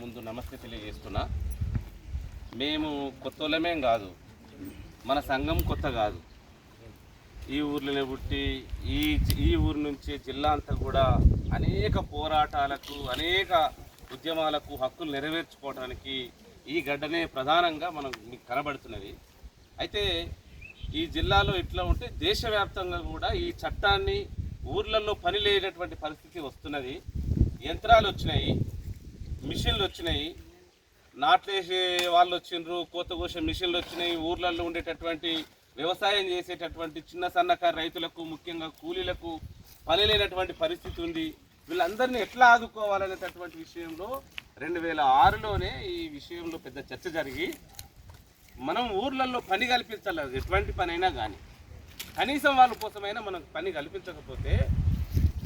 ముందు నమస్తే తెలియజేస్తున్నా. మేము కొత్తలమేం కాదు. మన సంఘం కొత్త కాదు. ఈ ఊర్లోనే పుట్టి ఈ ఈ ఊరు నుంచి జిల్లా అంతా కూడా అనేక పోరాటాలకు అనేక ఉద్యమాలకు హక్కులు నెరవేర్చుకోవడానికి ఈ గడ్డనే ప్రధానంగా మనం మీకు కనబడుతున్నది. అయితే ఈ జిల్లాలో ఇట్లా ఉంటే దేశవ్యాప్తంగా కూడా ఈ చట్టాన్ని ఊర్లలో పని లేనటువంటి పరిస్థితి వస్తున్నది. యంత్రాలు వచ్చినాయి. మిషన్లు వచ్చినాయి. నాట్లేసే వాళ్ళు వచ్చిండ్రు కోత కోసే మిషన్లు వచ్చినాయి. ఊర్లలో ఉండేటటువంటి వ్యవసాయం చేసేటటువంటి చిన్న సన్నకారు రైతులకు ముఖ్యంగా కూలీలకు పని లేనటువంటి పరిస్థితి ఉంది. వీళ్ళందరినీ ఎట్లా ఆదుకోవాలనేటటువంటి విషయంలో రెండు వేల ఆరులోనే ఈ విషయంలో పెద్ద చర్చ జరిగి మనం ఊర్లలో పని కల్పించాలి. అది ఎటువంటి పని అయినా కానీ కనీసం వాళ్ళ కోసమైనా మనం పని కల్పించకపోతే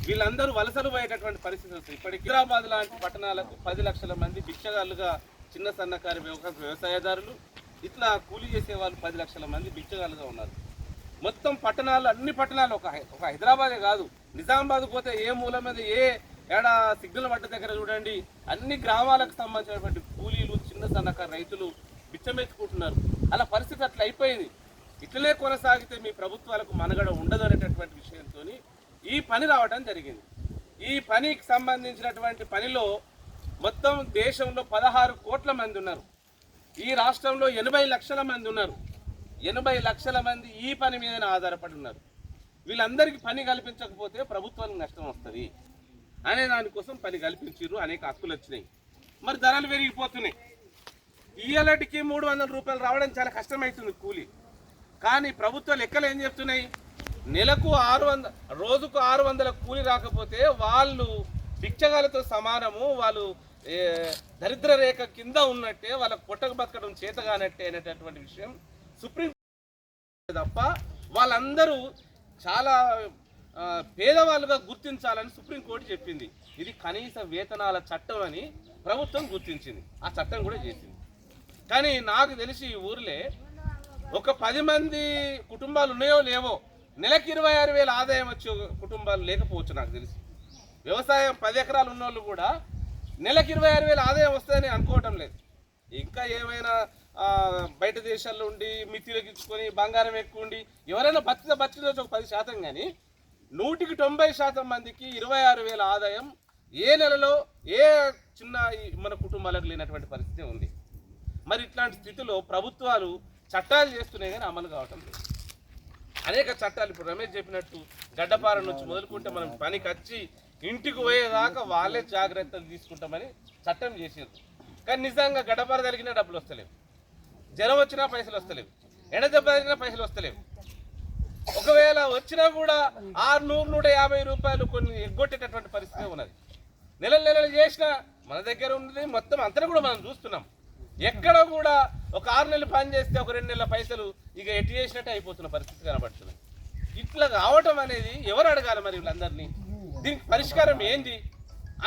వీళ్ళందరూ వలసలు పోయేటటువంటి పరిస్థితి వస్తుంది. ఇప్పటికి హైదరాబాద్ లాంటి పట్టణాలకు పది లక్షల మంది బిచ్చగాళ్ళుగా చిన్న సన్నకారు వ్యవసాయదారులు ఇట్లా కూలీ చేసే వాళ్ళు పది లక్షల మంది బిచ్చగాళ్ళుగా ఉన్నారు. మొత్తం పట్టణాలు అన్ని పట్టణాలు ఒక హై- ఒక హైదరాబాదే కాదు. నిజామాబాద్ పోతే ఏ మూల మీద ఏ ఏడా సిగ్నల్ మట్ట దగ్గర చూడండి అన్ని గ్రామాలకు సంబంధించినటువంటి కూలీలు చిన్న సన్నకారు రైతులు బిచ్చమెత్తుకుంటున్నారు. అలా పరిస్థితి అట్లా అయిపోయింది. ఇట్లనే కొనసాగితే మీ ప్రభుత్వాలకు మనగడ ఉండదు అనేటటువంటి విషయంతో ఈ పని రావడం జరిగింది. ఈ పనికి సంబంధించినటువంటి పనిలో మొత్తం దేశంలో పదహారు కోట్ల మంది ఉన్నారు. ఈ రాష్ట్రంలో ఎనభై లక్షల మంది ఉన్నారు. ఎనభై లక్షల మంది ఈ పని మీదనే ఆధారపడి ఉన్నారు. వీళ్ళందరికీ పని కల్పించకపోతే ప్రభుత్వానికి నష్టం వస్తుంది అనే దానికోసం పని కల్పించారు అనేక హక్కులు వచ్చినాయి. మరి ధరలు పెరిగిపోతున్నాయి. ఇయ్యలటికి మూడు వందల రూపాయలు రావడం చాలా కష్టమవుతుంది కూలి. కానీ ప్రభుత్వ లెక్కలు ఏం చెప్తున్నాయి? నెలకు ఆరు వంద రోజుకు ఆరు వందల కూలి రాకపోతే వాళ్ళు భిక్షగాలతో సమానము వాళ్ళు దరిద్ర రేఖ కింద ఉన్నట్టే వాళ్ళకు పొట్టకు బతకడం చేతగానట్టే అనేటటువంటి విషయం సుప్రీం తప్ప వాళ్ళందరూ చాలా పేదవాళ్ళుగా గుర్తించాలని సుప్రీంకోర్టు చెప్పింది. ఇది కనీస వేతనాల చట్టం అని ప్రభుత్వం గుర్తించింది. ఆ చట్టం కూడా చేసింది. కానీ నాకు తెలిసి ఈ ఊర్లే ఒక పది మంది కుటుంబాలు ఉన్నాయో లేవో నెలకి ఇరవై ఆరు వేల ఆదాయం వచ్చే కుటుంబాలు లేకపోవచ్చు నాకు తెలిసి. వ్యవసాయం పది ఎకరాలు ఉన్నోళ్ళు కూడా నెలకి ఇరవై ఆరు వేల ఆదాయం వస్తుందని అనుకోవటం లేదు. ఇంకా ఏమైనా బయట దేశాల్లో ఉండి మితిలగించుకొని బంగారం ఎక్కువ ఉండి ఎవరైనా బతిక బతికి ఒక పది శాతం కానీ నూటికి తొంభై శాతం మందికి ఇరవై ఆరు వేల ఆదాయం ఏ నెలలో ఏ చిన్న మన కుటుంబాలకు లేనటువంటి పరిస్థితి ఉంది. మరి ఇట్లాంటి స్థితిలో ప్రభుత్వాలు చట్టాలు చేస్తున్నాయి కానీ అమలు కావటం లేదు. అనేక చట్టాలు. ఇప్పుడు రమేష్ చెప్పినట్టు గడ్డపార నుంచి మొదలుకుంటే మనం పనికి వచ్చి ఇంటికి పోయేదాకా వాళ్ళే జాగ్రత్తలు తీసుకుంటామని చట్టం చేసారు కానీ నిజంగా గడ్డపార తగిలినా డబ్బులు వస్తలేవు. జ్వరం వచ్చినా పైసలు వస్తలేవు. ఎండ దెబ్బ తగిలినా పైసలు వస్తలేవు. ఒకవేళ వచ్చినా కూడా ఆరు నూరు నూట యాభై రూపాయలు కొన్ని ఎగ్గొట్టేటటువంటి పరిస్థితి ఉన్నది. నెలలు నెలలు చేసినా మన దగ్గర ఉన్నది మొత్తం అంతా కూడా మనం చూస్తున్నాం. ఎక్కడ కూడా ఒక ఆరు నెలలు పని చేస్తే ఒక రెండు నెలల పైసలు ఇక ఎట్టి చేసినట్టే అయిపోతున్న పరిస్థితి కనబడుతున్నాయి ఇట్లా కావటం అనేది ఎవరు అడగాలి మరి వీళ్ళందరినీ? దీనికి పరిష్కారం ఏంది?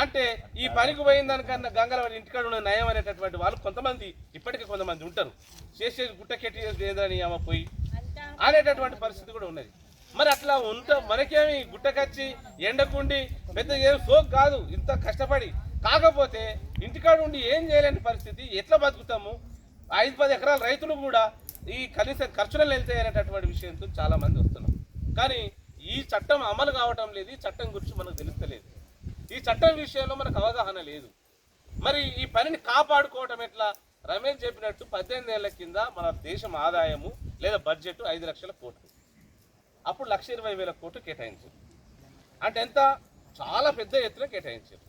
అంటే ఈ పనికి పోయిన దానికన్నా గంగల ఇంటికాడ ఉన్న నయం అనేటటువంటి వాళ్ళు కొంతమంది ఇప్పటికీ కొంతమంది ఉంటారు. చేసేది గుట్టకెట్టి లేదని ఆమె పోయి అనేటటువంటి పరిస్థితి కూడా ఉన్నది. మరి అట్లా ఉంట మనకేమి గుట్టకచ్చి ఎండకుండి పెద్ద ఏం సోక్ కాదు. ఇంత కష్టపడి. కాకపోతే ఇంటికాడ ఉండి ఏం చేయలేని పరిస్థితి ఎట్లా బతుకుతాము? ఐదు పది ఎకరాల రైతులు కూడా ఈ కనీస ఖర్చులను వెళ్తాయి అనేటటువంటి విషయంతో చాలామంది వస్తున్నారు. వస్తున్నాం కానీ ఈ చట్టం అమలు కావటం లేదు ఈ చట్టం గురించి మనకు తెలుస్తలేదు. ఈ చట్టం విషయంలో మనకు అవగాహన లేదు. మరి ఈ పనిని కాపాడుకోవటం ఎట్లా? రమేష్ చెప్పినట్టు పద్దెనిమిది ఏళ్ళ కింద మన దేశం ఆదాయము లేదా బడ్జెట్ ఐదు లక్షల కోట్లు. అప్పుడు లక్ష ఇరవై వేల కోట్లు కేటాయించారు. అంటే ఎంత? చాలా పెద్ద ఎత్తున కేటాయించారు.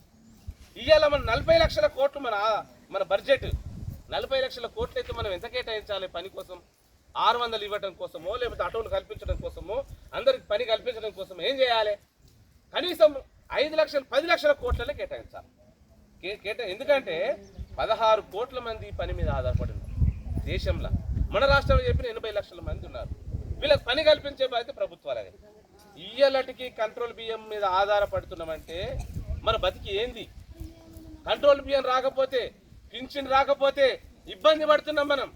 ఇవాళ మన నలభై లక్షల కోట్లు మన మన బడ్జెట్ నలభై లక్షల కోట్లు అయితే మనం ఎంత కేటాయించాలి పని కోసం? ఆరు వందలు ఇవ్వడం కోసమో లేకపోతే అటోలు కల్పించడం కోసమో అందరికి పని కల్పించడం కోసం ఏం చేయాలి? కనీసం ఐదు లక్షలు పది లక్షల కోట్లనే కేటాయించాలి. కే- కేటా ఎందుకంటే పదహారు కోట్ల మంది పని మీద ఆధారపడి ఉన్నారు. దేశంలో. మన రాష్ట్రంలో చెప్పిన ఎనభై లక్షల మంది ఉన్నారు. వీళ్ళకి పని కల్పించే బాధ్యత అది ఇయ్యలటికి కంట్రోల్ బియ్యం మీద ఆధారపడుతున్నామంటే మన బతికి ఏంది? కంట్రోల్ బియ్యం రాకపోతే పింఛన్ రాకపోతే ఇబ్బంది పడుతున్నాం మనం.